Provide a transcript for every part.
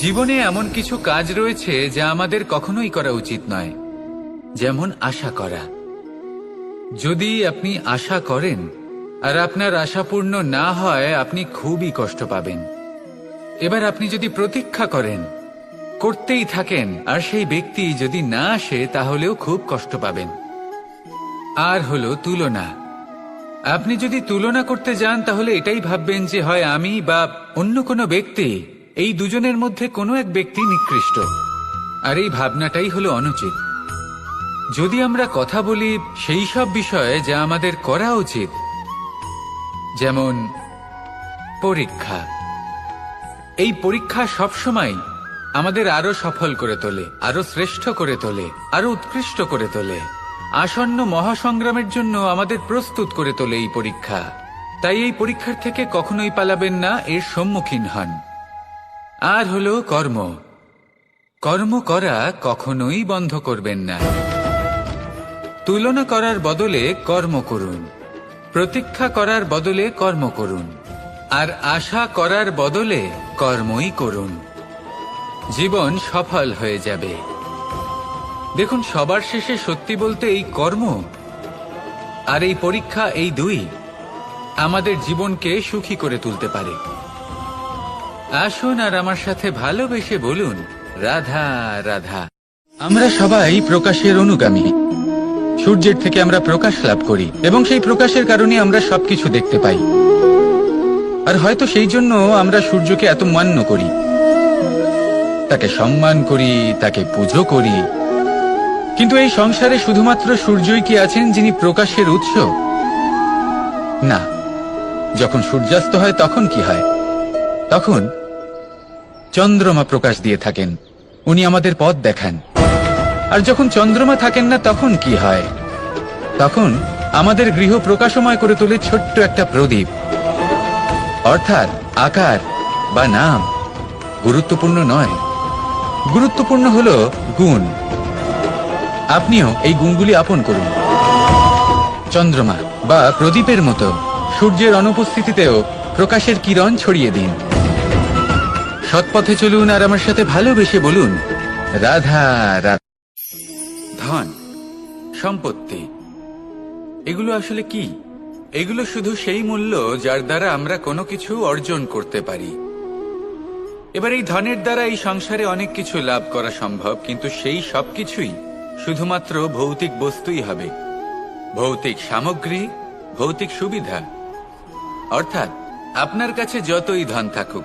জীবনে এমন কিছু কাজ রয়েছে যা আমাদের কখনোই করা উচিত নয়। যেমন আশা করা। যদি আপনি আশা করেন আর আপনার আশা পূর্ণ না হয়, আপনি খুবই কষ্ট পাবেন। এবার আপনি যদি প্রতীক্ষা করেন, করতেই থাকেন, আর সেই ব্যক্তি যদি না আসে, তাহলেও খুব কষ্ট পাবেন। আর হলো তুলনা। আপনি যদি তুলনা করতে যান, তাহলে এটাই ভাববেন যে হয় আমি বা অন্য কোনো ব্যক্তি এই দুজনের মধ্যে কোনো এক ব্যক্তি নিকৃষ্ট। আর এই ভাবনাটাই হলো অনুচিত। যদি আমরা কথা বলি সেই সব বিষয়ে যা আমাদের করা উচিত, যেমন পরীক্ষা। এই পরীক্ষা সবসময় আমাদের আরও সফল করে তোলে, আরও শ্রেষ্ঠ করে তোলে, আরও উৎকৃষ্ট করে তোলে। আসন্ন মহাসংগ্রামের জন্য আমাদের প্রস্তুত করে তোলে এই পরীক্ষা। তাই এই পরীক্ষার থেকে কখনোই পালাবেন না, এর সম্মুখীন হন। আর হলো কর্ম। কর্ম করা কখনোই বন্ধ করবেন না। তুলনা করার বদলে কর্ম করুন। প্রতীক্ষা করার বদলে কর্ম করুন। আর আশা করার বদলে কর্মই করুন। জীবন সফল হয়ে যাবে। দেখুন, সবার শেষে সত্যি বলতে এই কর্ম আর এই পরীক্ষা এই দুই আমাদের জীবনকে সুখী করে তুলতে পারে। আসুন আর আমার সাথে ভালোবেসে বলুন, রাধা রাধা। আমরা সবাই প্রকাশের অনুগামী। সূর্যের থেকে আমরা প্রকাশ লাভ করি এবং সেই প্রকাশের কারণে আমরা সবকিছু দেখতে পাই। আর হয়তো সেই জন্য আমরা সূর্যকে এত মান্য করি। তাকে সম্মান করি, তাকে পুজো করি। কিন্তু এই সংসারে শুধুমাত্র সূর্যই কি আছেন যিনি প্রকাশের উৎস? না। যখন সূর্যাস্ত হয় তখন কি হয়? তখন চন্দ্রমা প্রকাশ দিয়ে থাকেন। উনি আমাদের পথ দেখান। আর যখন চন্দ্রমা থাকেন না, তখন কি হয়? তখন আমাদের গৃহ প্রকাশময় করে তোলে ছোট্ট একটা প্রদীপ। অর্থাৎ আকার বা নাম গুরুত্বপূর্ণ নয়। গুরুত্বপূর্ণ হল গুণ। আপনিও এই গুণগুলি আপন করুন। চন্দ্রমা বা প্রদীপের মতো সূর্যের অনুপস্থিতিতেও প্রকাশের কিরণ ছড়িয়ে দিন। সৎপথে চলুন আর আমার সাথে ভালোবেসে বলুন। রাধা রাধা। ধন, সম্পত্তি, এগুলো আসলে কি? এগুলো শুধু সেই মূল্য যার দ্বারা আমরা কোনো কিছু অর্জন করতে পারি। এবার এই ধনের দ্বারা এই সংসারে অনেক কিছু লাভ করা সম্ভব, কিন্তু সেই সবকিছুই শুধুমাত্র ভৌতিক বস্তুই হবে। ভৌতিক সামগ্রী, ভৌতিক সুবিধা। অর্থাৎ, আপনার কাছে যতই ধন থাকুক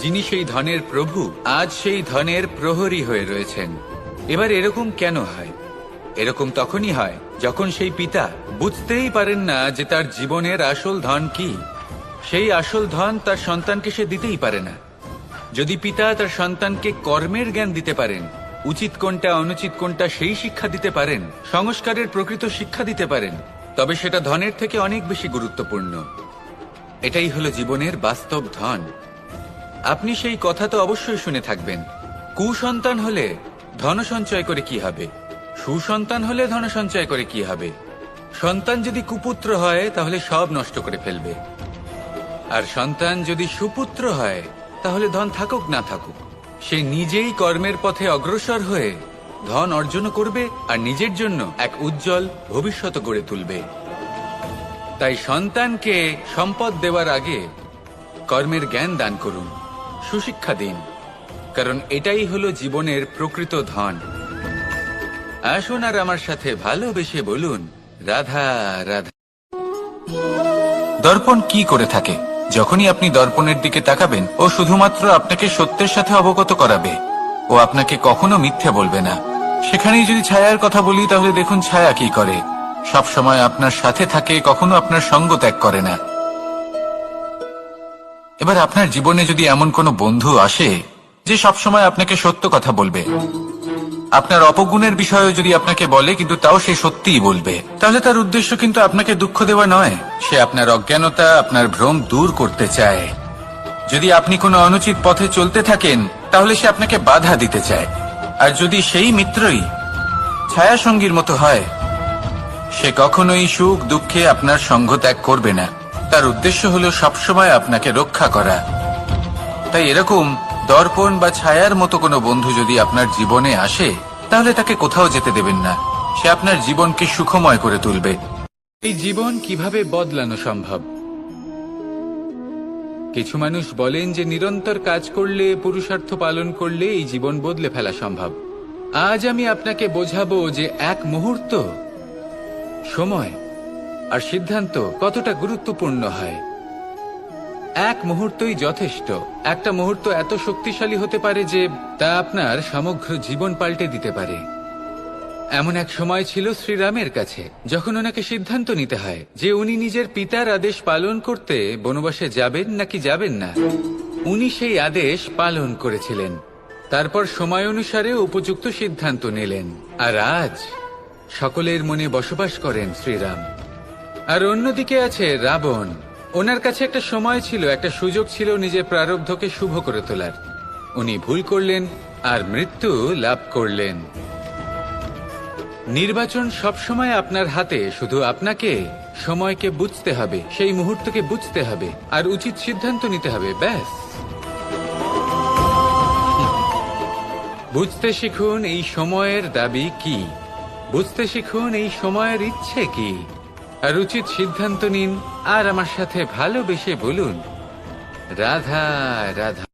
যিনি সেই ধনের প্রভু, আজ সেই ধনের প্রহরী হয়ে রয়েছেন। এবার এরকম কেন হয়? এরকম তখনই হয় যখন সেই পিতা বুঝতেই পারেন না যে তার জীবনের আসল ধন কি। সেই আসল ধন তার সন্তানকে সে দিতেই পারে না। যদি পিতা তার সন্তানকে কর্মের জ্ঞান দিতে পারেন, উচিত কোনটা, অনুচিত কোনটা, সেই শিক্ষা দিতে পারেন, সংস্কারের প্রকৃত শিক্ষা দিতে পারেন, তবে সেটা ধনের থেকে অনেক বেশি গুরুত্বপূর্ণ। এটাই হলো জীবনের বাস্তব ধন। আপনি সেই কথা তো অবশ্যই শুনে থাকবেন। কুসন্তান হলে ধন সঞ্চয় করে কি হবে? সুসন্তান হলে ধন সঞ্চয় করে কি হবে? সন্তান যদি কুপুত্র হয়, তাহলে সব নষ্ট করে ফেলবে। আর সন্তান যদি সুপুত্র হয়, তাহলে ধন থাকুক না থাকুক। সে নিজেই কর্মের পথে অগ্রসর হয়ে ধন অর্জন করবে আর নিজের জন্য এক উজ্জ্বল ভবিষ্যৎ গড়ে তুলবে। তাই সন্তানকে সম্পদ দেওয়ার আগে কর্মের জ্ঞান দান করুন। সুশিক্ষা দিন। কারণ এটাই হলো জীবনের প্রকৃত ধন। আসুন আর আমার সাথে ভালোবেসে বলুন, রাধা রাধা। দর্পণ কি করে থাকে? যখনই আপনি দর্পণের দিকে তাকাবেন, ও শুধুমাত্র আপনাকে সত্যের সাথে অবগত করাবে। ও আপনাকে কখনো মিথ্যে বলবে না। সেখানেই যদি ছায়ার কথা বলি, তাহলে দেখুন ছায়া কি করে। সব সময় আপনার সাথে থাকে, কখনো আপনার সঙ্গ ত্যাগ করে না। এবার আপনার জীবনে যদি এমন কোনো বন্ধু আসে যে সবসময় আপনাকে সত্য কথা বলবে, আপনার অপগুণের বিষয়ে যদি আপনাকে বলে কিন্তু তাও সে সত্যিই বলবে, তাহলে তার উদ্দেশ্য কিন্তু আপনাকে দুঃখ দেওয়া নয়। সে আপনার অজ্ঞানতা, আপনার ভ্রম দূর করতে চায়। যদি আপনি কোনো অনুচিত পথে চলতে থাকেন, তাহলে সে আপনাকে বাধা দিতে চায়। আর যদি সেই মিত্রই ছায়া সঙ্গীর মতো হয়, সে কখনোই সুখ দুঃখে আপনার সঙ্গ ত্যাগ করবে না। তার উদ্দেশ্য হলো সবসময় আপনাকে রক্ষা করা। তাই এরকম দর্পণ বা ছায়ার মতো কোনো বন্ধু যদি আপনার জীবনে আসে, তাহলে তাকে কোথাও যেতে দেবেন না। সে আপনার জীবনকে সুখময় করে তুলবে। এই জীবন কীভাবে বদলানো সম্ভব? কিছু মানুষ বলেন যে নিরন্তর কাজ করলে, পুরুষার্থ পালন করলে এই জীবন বদলে ফেলা সম্ভব। আজ আমি আপনাকে বোঝাবো যে এক মুহূর্ত, সময় আর সিদ্ধান্ত কতটা গুরুত্বপূর্ণ হয়? এক মুহূর্তই যথেষ্ট। একটা মুহূর্ত এত শক্তিশালী হতে পারে যে তা আপনার সমগ্র জীবন পাল্টে দিতে পারে। এমন এক সময় ছিল শ্রীরামের কাছে, যখন ওনাকে সিদ্ধান্ত নিতে হয় যে উনি নিজের পিতার আদেশ পালন করতে বনবাসে যাবেন নাকি যাবেন না। উনি সেই আদেশ পালন করেছিলেন। তারপর সময় অনুসারে উপযুক্ত সিদ্ধান্ত নিলেন। আর আজ সকলের মনে বসবাস করেন শ্রীরাম। আর অন্যদিকে আছে রাবণ। ওনার কাছে একটা সময় ছিল, একটা সুযোগ ছিল নিজের প্রারব্ধকে শুভ করে তোলার। উনি ভুল করলেন আর মৃত্যু লাভ করলেন। নির্বাচন সবসময় আপনার হাতে, শুধু আপনাকে সময়কে বুঝতে হবে, সেই মুহূর্তকে বুঝতে হবে, আর উচিত সিদ্ধান্ত নিতে হবে, ব্যাস। বুঝতে শিখুন এই সময়ের দাবি কি? বুঝতে শিখুন এই সময়ের ইচ্ছে কি? আর উচিত সিদ্ধান্ত নিন আর আমার সাথে ভালোবেসে বলুন। রাধা রাধা।